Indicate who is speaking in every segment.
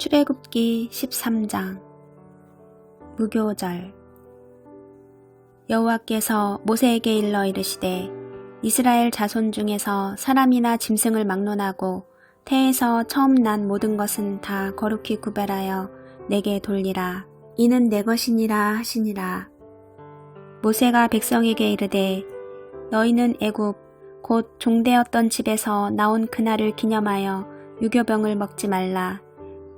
Speaker 1: 출애굽기 13장. 무교절. 여호와께서 모세에게 일러 이르시되 이스라엘 자손 중에서 사람이나 짐승을 막론하고 태에서 처음 난 모든 것은 다 거룩히 구별하여 내게 돌리라. 이는 내 것이니라 하시니라. 모세가 백성에게 이르되 너희는 애굽 곧 종되었던 집에서 나온 그날을 기념하여 유교병을 먹지 말라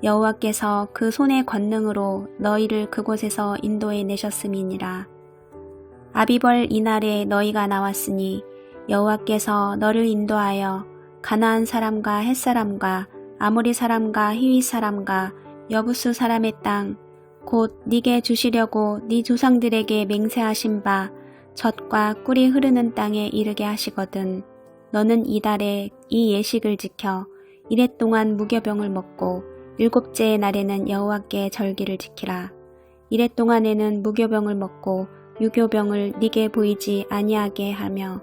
Speaker 1: 여호와께서 그 손의 권능으로 너희를 그곳에서 인도해 내셨음이니라. 아비벌 이날에 너희가 나왔으니 여호와께서 너를 인도하여 가나안 사람과 햇 사람과 아모리 사람과 히위 사람과 여부수 사람의 땅 곧 네게 주시려고 네 조상들에게 맹세하신 바 젖과 꿀이 흐르는 땅에 이르게 하시거든 너는 이달에 이 예식을 지켜 이래 동안 무교병을 먹고 일곱째의 날에는 여호와께 절기를 지키라. 이래 동안에는 무교병을 먹고 유교병을 네게 보이지 아니하게 하며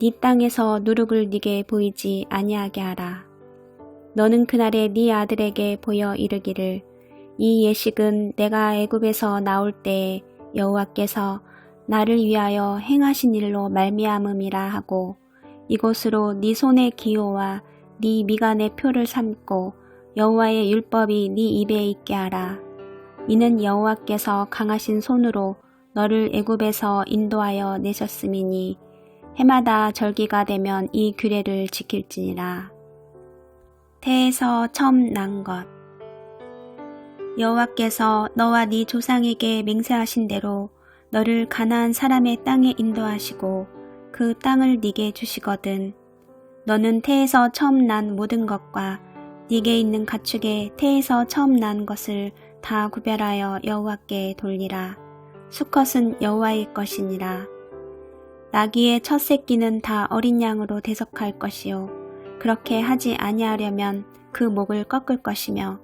Speaker 1: 네 땅에서 누룩을 네게 보이지 아니하게 하라. 너는 그날에 네 아들에게 보여 이르기를 이 예식은 내가 애굽에서 나올 때에 여호와께서 나를 위하여 행하신 일로 말미암음이라 하고 이곳으로 네 손의 기호와 네 미간의 표를 삼고 여호와의 율법이 네 입에 있게 하라. 이는 여호와께서 강하신 손으로 너를 애굽에서 인도하여 내셨음이니 해마다 절기가 되면 이 규례를 지킬지니라. 태에서 처음 난 것. 여호와께서 너와 네 조상에게 맹세하신 대로 너를 가나안 사람의 땅에 인도하시고 그 땅을 네게 주시거든. 너는 태에서 처음 난 모든 것과 네게 있는 가축의 태에서 처음 난 것을 다 구별하여 여호와께 돌리라. 수컷은 여호와의 것이니라. 나귀의 첫 새끼는 다 어린 양으로 대속할 것이요. 그렇게 하지 아니하려면 그 목을 꺾을 것이며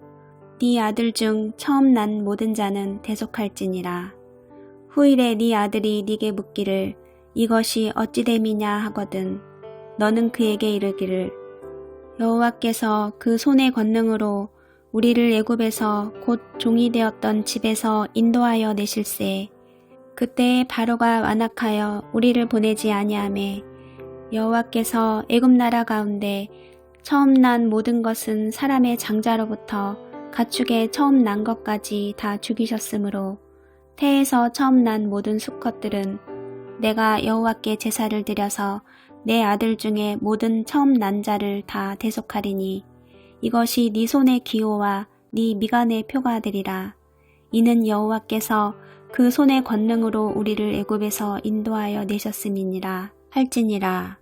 Speaker 1: 네 아들 중 처음 난 모든 자는 대속할지니라. 후일에 네 아들이 네게 묻기를 이것이 어찌 됨이냐 하거든 너는 그에게 이르기를 여호와께서 그 손의 권능으로 우리를 애굽에서 곧 종이 되었던 집에서 인도하여 내실세. 그때에 바로가 완악하여 우리를 보내지 아니하매 여호와께서 애굽 나라 가운데 처음 난 모든 것은 사람의 장자로부터 가축의 처음 난 것까지 다 죽이셨으므로 태에서 처음 난 모든 수컷들은 내가 여호와께 제사를 드려서 내 아들 중에 모든 처음 난 자를 다 대속하리니 이것이 네 손의 기호와 네 미간의 표가 되리라. 이는 여호와께서 그 손의 권능으로 우리를 애굽에서 인도하여 내셨음이니라 할지니라.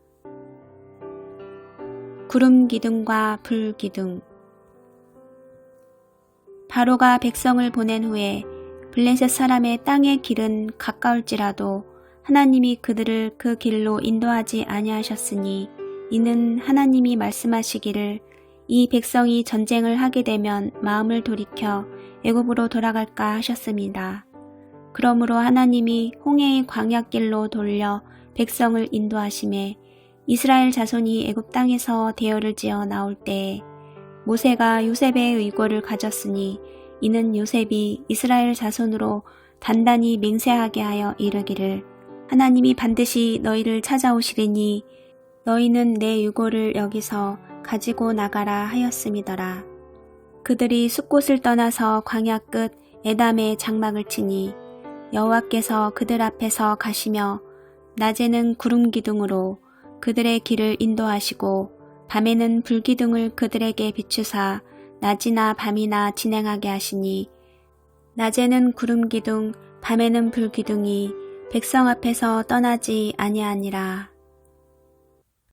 Speaker 1: 구름 기둥과 불 기둥 바로가 백성을 보낸 후에 블레셋 사람의 땅의 길은 가까울지라도 하나님이 그들을 그 길로 인도하지 아니하셨으니 이는 하나님이 말씀하시기를 이 백성이 전쟁을 하게 되면 마음을 돌이켜 애굽으로 돌아갈까 하셨습니다. 그러므로 하나님이 홍해의 광약길로 돌려 백성을 인도하심에 이스라엘 자손이 애굽 땅에서 대열을 지어 나올 때에 모세가 요셉의 의고를 가졌으니 이는 요셉이 이스라엘 자손으로 단단히 맹세하게 하여 이르기를 하나님이 반드시 너희를 찾아오시리니 너희는 내 유고를 여기서 가지고 나가라 하였음이더라. 그들이 숲곳을 떠나서 광야 끝 에담에 장막을 치니 여호와께서 그들 앞에서 가시며 낮에는 구름 기둥으로 그들의 길을 인도하시고 밤에는 불기둥을 그들에게 비추사 낮이나 밤이나 진행하게 하시니 낮에는 구름 기둥 밤에는 불 기둥이 백성 앞에서 떠나지 아니하니라.